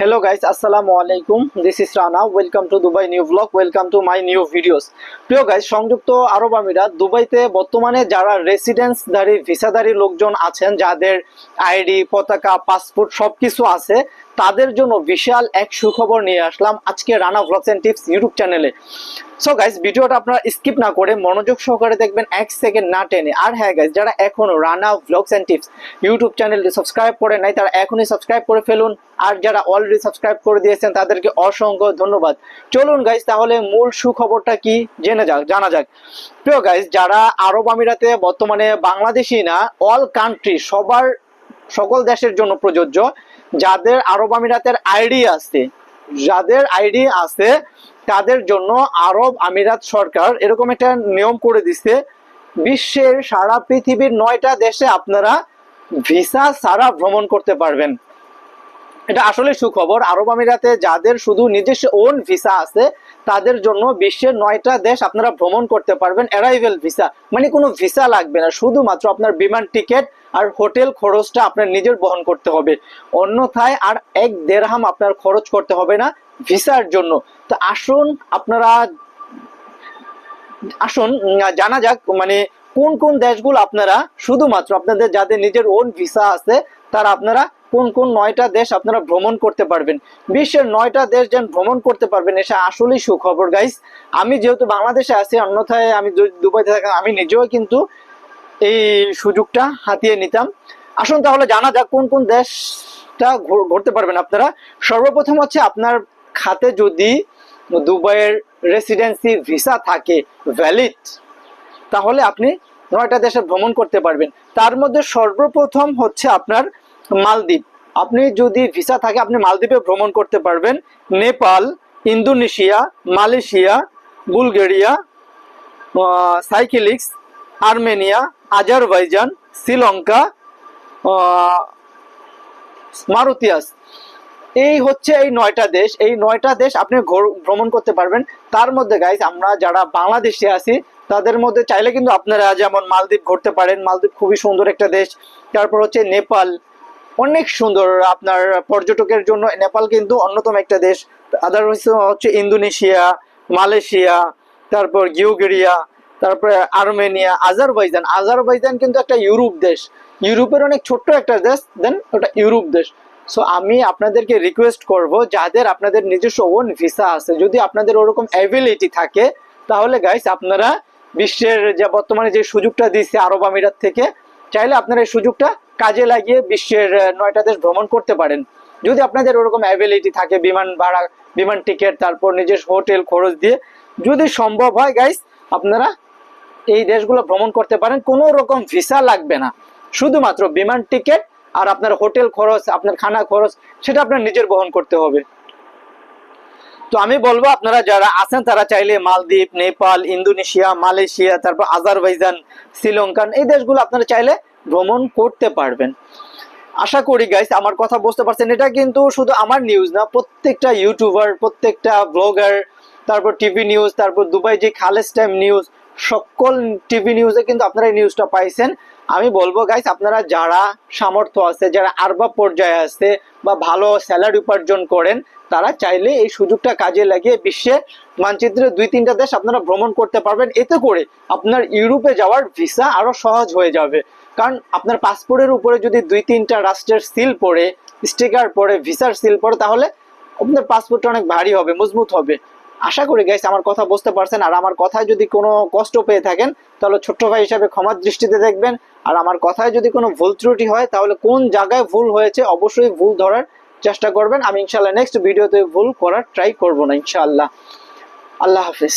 Hello guys আসসালামু আলাইকুম this is Rana welcome to Dubai new blog welcome to my new videos প্রিয় guys সংযুক্ত আরব আমিরাত, দুবাইতে বর্তমানে যারা রেসিডেন্সধারী ভিসাধারী লোকজন আছেন, যাদের আইডি পতাকা পাসপোর্ট সবকিছু আছে তাদের জন্য বিশাল এক সুখবর নিয়ে আসলাম আজকে Rana vlogs and tips YouTube চ্যানেলে সো গাইস ভিডিওটা আপনারা স্কিপ না করে মনোযোগ সহকারে দেখবেন এক সেকেন্ড না টেনে। আর হ্যাঁ গাইস যারা এখনও Rana vlogs and tips YouTube চ্যানেলটি সাবস্ক্রাইব করে নাই, তারা এখনই সাবস্ক্রাইব করে ফেলুন। আর যারা অলরেডি সাবস্ক্রাইব করে দিয়েছেন, তাদেরকে অসংখ্য ধন্যবাদ। চলুন গাইস তাহলে মূল সুখবরটা কি জেনে যাক, জানা যাক। প্রিয় গাইস যারা আরব আমিরাতে বর্তমানে বাংলাদেশি না অল কান্ট্রি সবার, সকল দেশের জন্য প্রযোজ্য। যাদের আরব আমিরাতের আইডি আছে, যাদের আইডি আছে, তাদের জন্য আরব আমিরাত সরকার এরকম একটা নিয়ম করে দিচ্ছে বিশ্বের সারা পৃথিবীর নয়টা দেশে আপনারা ভিসা ছাড়া ভ্রমণ করতে পারবেন। এটা আসলে সুখবর, আরব আমিরাতে যাদের শুধু নিজস্ব ওন ভিসা আছে, তাদের জন্য বিশ্বের নয়টা দেশ আপনারা ভ্রমণ করতে পারবেন অ্যারাইভেল ভিসা মানে কোনো ভিসা লাগবে না, শুধুমাত্র আপনার বিমান টিকিট আর হোটেল খরচটা আপনার নিজের বহন করতে হবে। অন্যথায় আর এক দেড়হাম আপনার খরচ করতে হবে না ভিসার জন্য। তো আসুন আপনারা, আসুন জানা যাক মানে কোন কোন দেশগুলো আপনারা শুধুমাত্র আপনাদের যাদের নিজের ওন ভিসা আছে, তারা আপনারা কোন কোন নয়টা দেশ আপনারা ভ্রমণ করতে পারবেন। বিশ্বের নয়টা দেশ যেন ভ্রমণ করতে পারবেন এটা আসলেই সুখবর। গাইস আমি যেহেতু বাংলাদেশে আছি, অন্যথায় আমি দুবাইতে থাকা, আমি নিজেও কিন্তু এই সুযোগটা হাতিয়ে নিতাম। আসুন তাহলে জানা যাক কোন কোন দেশটা ঘুর- ঘুরতে পারবেন আপনারা। সর্বপ্রথম হচ্ছে আপনার খাতে যদি দুবাইয়ের রেসিডেন্সি ভিসা থাকে ভ্যালিড তাহলে আপনি নয়টা দেশে ভ্রমণ করতে পারবেন। তার মধ্যে সর্বপ্রথম হচ্ছে আপনার মালদ্বীপ। আপনি যদি ভিসা থাকে, আপনি মালদ্বীপে ভ্রমণ করতে পারবেন। Nepal, Indonesia, Malaysia, Bulgaria Seychelles, Armenia Azerbaijan, Sri Lanka Mauritius. এই হচ্ছে এই নয়টা দেশ। এই নয়টা দেশ আপনি ভ্রমণ করতে পারবেন। তার মধ্যে গাইজ আমরা যারা বাংলাদেশে আছি, তাদের মধ্যে চাইলে কিন্তু আপনারা যেমন মালদ্বীপ ঘুরতে পারেন। মালদ্বীপ খুবই সুন্দর একটা দেশ। তারপর হচ্ছে নেপাল। অনেক সুন্দর আপনার পর্যটকের জন্য। নেপাল কিন্তু অন্যতম একটা দেশ। আদার হচ্ছে ইন্দোনেশিয়া, মালয়েশিয়া, তারপর গিউগেরিয়া তারপরে আর্মেনিয়া, আজারবাইজান। আজারবাইজান কিন্তু একটা ইউরোপ দেশ। ইউরোপের অনেক ছোট্ট একটা দেশ দেন ওটা ইউরোপ দেশ। সো আমি আপনাদেরকে রিকোয়েস্ট করব, যাদের আপনাদের নিজস্ব ওন ভিসা আছে, যদি আপনাদের ওরকম অ্যাবিলিটি থাকে, তাহলে গাইস আপনারা বিশ্বের যে বর্তমানে যে সুযোগটা দিচ্ছে আরব আমিরাত থেকে, চাইলে আপনারা এই সুযোগটা কাজে লাগিয়ে বিশ্বের নয়টা দেশ ভ্রমণ করতে পারেন। যদি আপনাদের ওরকম অ্যাবিলিটি থাকে, বিমান ভাড়া, বিমান টিকিট তারপর নিজের হোটেল খরচ দিয়ে, যদি সম্ভব হয় গাইস আপনারা এই দেশগুলো ভ্রমণ করতে পারেন, কোনো রকম ভিসা লাগবে না। শুধুমাত্র বিমান টিকিট আর আপনার হোটেল খরচ, আপনার খানা খরচ, সেটা আপনার নিজের বহন করতে হবে। তো আমি বলব, আপনারা যারা আছেন, তারা চাইলে মালদ্বীপ, নেপাল, ইন্দোনেশিয়া, মালয়েশিয়া, তারপর আজারবাইজান, শ্রীলঙ্কান, এই দেশগুলো আপনারা চাইলে ভ্রমণ করতে পারবেন। আশা করি গাইস আমার কথা বুঝতে পারছেন। এটা কিন্তু শুধু আমার নিউজ না, প্রত্যেকটা ইউটিউবার প্রত্যেকটা ব্লগার তারপর টিভি নিউজ তারপর দুবাই যে খালেস টাইম নিউজ সকল টিভি নিউজে কিন্তু আপনারা এই নিউজটা পাইছেন। আমি বলব গাইস আপনারা যারা সামর্থ্য আছে, যারা আরবাব পর্যায়ে আছে বা ভালো স্যালারি উপার্জন করেন, তারা চাইলে এই সুযোগটা কাজে লাগিয়ে বিশ্বে মানচিত্রে দুই তিনটা দেশ আপনারা ভ্রমণ করতে পারবেন। এতে করে আপনার ইউরোপে যাওয়ার ভিসা আরও সহজ হয়ে যাবে। কারণ আপনার পাসপোর্টের উপরে যদি দুই তিনটা রাষ্ট্রের সিল পড়ে স্টিকার পড়ে ভিসার সিল পড়ে, তাহলে আপনার পাসপোর্টটা অনেক ভারী হবে, মজবুত হবে। আশা করি গাইস আমার কথা বুঝতে পারছেন। আর আমার কথায় যদি কোনো কষ্ট পেয়ে থাকেন, তাহলে ছোট্ট ভাই হিসাবে ক্ষমার দৃষ্টিতে দেখবেন। আর আমার কথায় যদি কোনো ভুল ত্রুটি হয়, তাহলে কোন জায়গায় ভুল হয়েছে অবশ্যই ভুল ধরার চেষ্টা করবেন। আমি ইনশাল্লাহ নেক্সট ভিডিওতে ভুল করার ট্রাই করব না, ইনশাআল্লাহ। আল্লাহ হাফিজ।